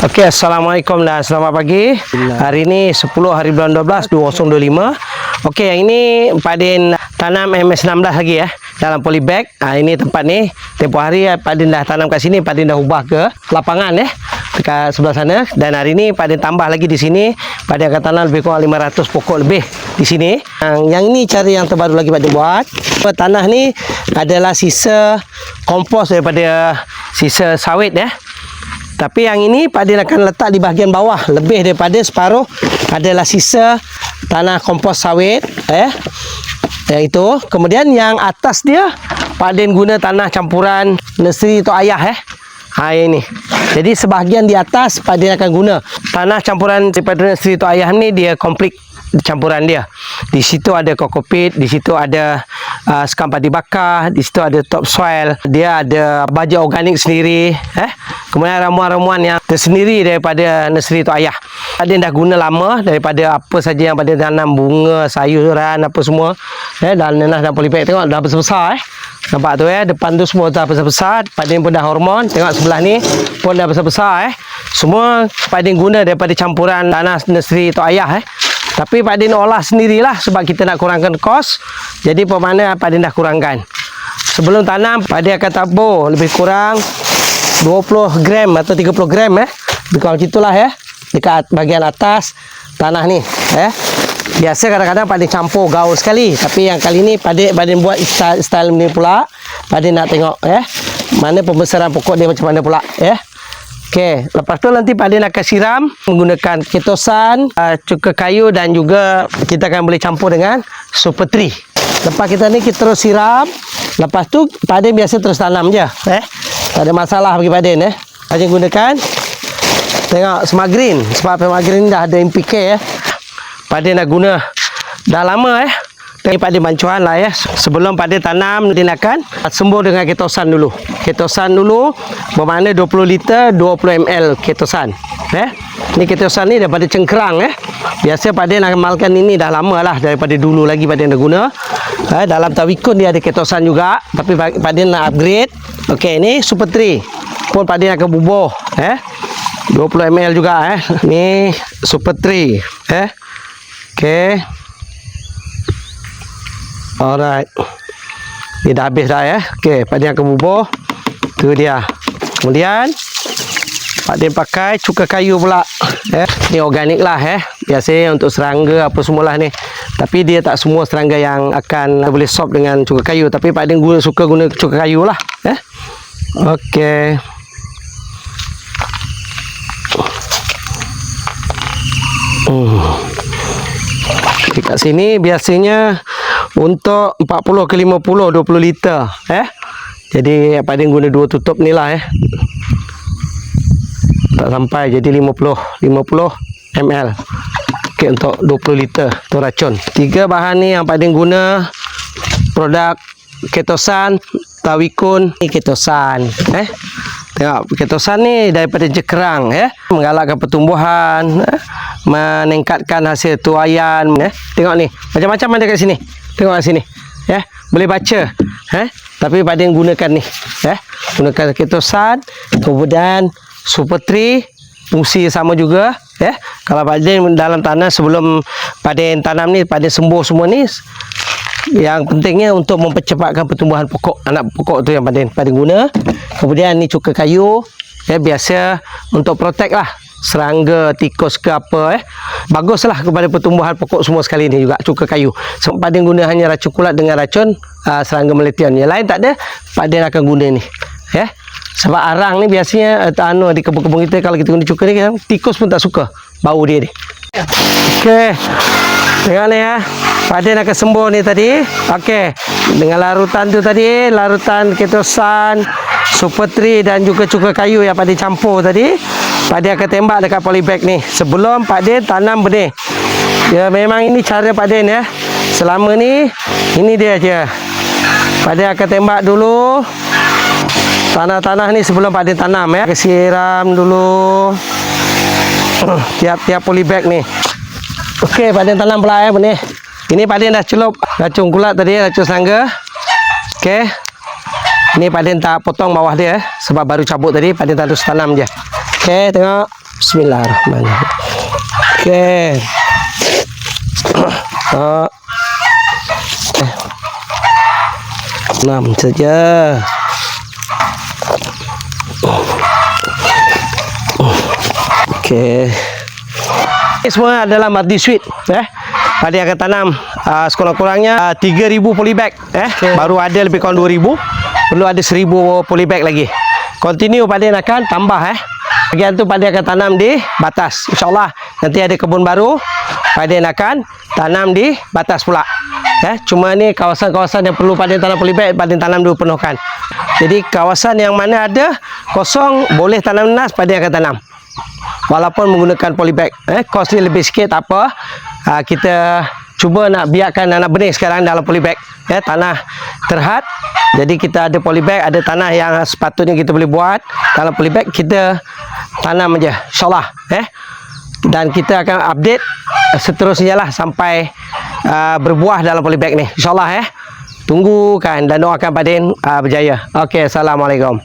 Okey, Assalamualaikum dan selamat pagi. Hari ini 10 hari bulan 12 2025. Okey, yang ini Pak Din tanam MS16 lagi ya dalam polybag. Ha, ini tempat ni. Tempoh hari eh, Pak Din dah tanam kat sini, Pak Din dah ubah ke lapangan ya dekat sebelah sana dan hari ini Pak Din tambah lagi di sini. Pak Din akan tanam lebih kurang 500 pokok lebih di sini. Yang, yang ini cara yang terbaru lagi Pak Din buat. Tanah ni adalah sisa kompos daripada sisa sawit ya. Tapi yang ini Pak Din akan letak di bahagian bawah Lebih daripada separuh Adalah sisa Tanah kompos sawit eh? Yang itu Kemudian yang atas dia Pak Din guna tanah campuran Nursery untuk ayah eh Ha ini. Jadi sebahagian di atas Pak Din akan guna tanah campuran daripada nursery untuk ayah ni dia komplit campuran dia. Di situ ada kokopit, di situ ada uh, sekam padi bakar, di situ ada topsoil, dia ada baja organik sendiri, eh. Kemudian ramuan-ramuan yang tersendiri daripada nursery tu ayah. Dia dah guna lama daripada apa saja yang pada tanam bunga, sayuran apa semua. Eh dan nenah dan polybag tengok dah besar-besar eh. Nampak tu eh depan tu semua dah besar-besar. Pak Din pun dah hormon. Tengok sebelah ni pun dah besar-besar eh. Semua Pak Din guna daripada campuran tanah nursery tu ayah eh. Tapi Pak Din olah sendirilah sebab kita nak kurangkan kos. Jadi pemana Pak Din dah kurangkan. Sebelum tanam Pak Din akan tabur lebih kurang 20 gram atau 30 gram eh. Lebih kurang gitulah ya. Dekat bahagian atas tanah ni eh. Biasa kadang-kadang Pak Din campur gaul sekali. Tapi yang kali ni Pak Din, Pak Din buat style, style ni pula. Pak Din nak tengok eh. Mana pembesaran pokok dia macam mana pula eh. Okey, lepas tu nanti Pak Din akan siram menggunakan ketosan, uh, cuka kayu dan juga kita akan boleh campur dengan super tree. Lepas kita ni kita terus siram. Lepas tu Pak Din biasa terus tanam je, eh. Tak ada masalah bagi Pak Din eh. Din gunakan tengok smart green sebab smart green dah ada NPK eh. Pak Din dah guna dah lama eh. Tapi Pak Din bancuan lah ya. Sebelum Pak Din tanam, Din akan sembur dengan ketosan dulu. Ketosan dulu bermakna 20 liter 20 ml ketosan. Eh? Ni ketosan ni daripada cengkerang eh. Biasa Pak Din amalkan ini dah lama lah daripada dulu lagi Pak Din dah guna. Eh, dalam tawikun dia ada ketosan juga. Tapi Din nak upgrade. Okey, ni super tree. Pun Pak Din akan bubuh. Eh? 20 ml juga eh. Ni super tree. Eh? Okey. Alright. Ni dah habis dah ya. Okey, Pak Din akan bubuh. Tu dia. Kemudian Pak Din pakai cuka kayu pula. Eh, ni organik lah eh. Biasa untuk serangga apa semualah ni. Tapi dia tak semua serangga yang akan boleh sop dengan cuka kayu. Tapi Pak Din guna, suka guna cuka kayu lah. Eh. Okey. Hmm. Dekat sini biasanya untuk 40 ke 50 20 liter eh. Jadi dia guna dua tutup ni lah eh. Tak sampai jadi 50 50 ml. Okey untuk 20 liter tu racun. Tiga bahan ni yang paling guna produk ketosan, tawikun, ni ketosan eh. Tengok ketosan ni daripada jekerang eh menggalakkan pertumbuhan eh? Meningkatkan hasil tuayan eh. Tengok ni macam-macam ada kat sini. Tengok kat sini. Ya, boleh baca. Eh? Tapi pada yang gunakan ni, eh? Gunakan ketosan, kemudian super tree, fungsi sama juga, ya. Kalau pada dalam tanah sebelum pada tanam ni, pada sembuh semua ni yang pentingnya untuk mempercepatkan pertumbuhan pokok anak pokok tu yang pada pada guna kemudian ni cuka kayu ya biasa untuk protect lah serangga, tikus ke apa eh. Baguslah kepada pertumbuhan pokok semua sekali ni juga cuka kayu. Sebab Pak Din guna hanya racun kulat dengan racun uh, serangga meletian. Yang lain tak ada, Pak Din akan guna ni. Ya. Sebab arang ni biasanya uh, anu di kebun-kebun kita kalau kita guna cuka ni tikus pun tak suka bau dia ni. Okey. Tengok ni ya. Pak Din akan sembuh ni tadi. Okey. Dengan larutan tu tadi, larutan ketosan, super tree dan juga cuka kayu yang Pak Din campur tadi. Pak Din akan tembak dekat polybag ni. Sebelum Pak Din tanam benih. Ya memang ini cara Pak Din ya. Selama ni, ini dia je. Pak Din akan tembak dulu. Tanah-tanah ni sebelum Pak Din tanam ya. Siram dulu. Tiap-tiap polybag ni. Okey, Pak Din tanam pula ya benih. Ini Pak Din dah celup racun kulat tadi, racun serangga. Okey. Ini Pak Din tak potong bawah dia eh, sebab baru cabut tadi, Pak Din tak tanam je. Okey, tengok. Bismillahirrahmanirrahim. Okey. Ah. Eh. Enam saja. Okey. Ini semua adalah madi sweet eh. Yang akan tanam uh, sekurang-kurangnya uh, 3000 polybag eh. Okay. Baru ada lebih kurang 2000. Perlu ada 1000 polybag lagi. Continue pada akan tambah eh. Bagian tu pada akan tanam di batas. InsyaAllah nanti ada kebun baru. Yang akan tanam di batas pula. Eh, cuma ni kawasan-kawasan yang perlu pada tanam polybag pada tanam dulu penuhkan. Jadi kawasan yang mana ada kosong boleh tanam nas yang akan tanam walaupun menggunakan polybag eh kos ni lebih sikit tak apa uh, kita cuba nak biarkan anak benih sekarang dalam polybag eh tanah terhad jadi kita ada polybag ada tanah yang sepatutnya kita boleh buat dalam polybag kita tanam aja. Insyaallah eh. Dan kita akan update seterusnya lah sampai uh, berbuah dalam polybag ni. Insyaallah eh. Tunggu kan dan doakan Padin uh, berjaya. Okey assalamualaikum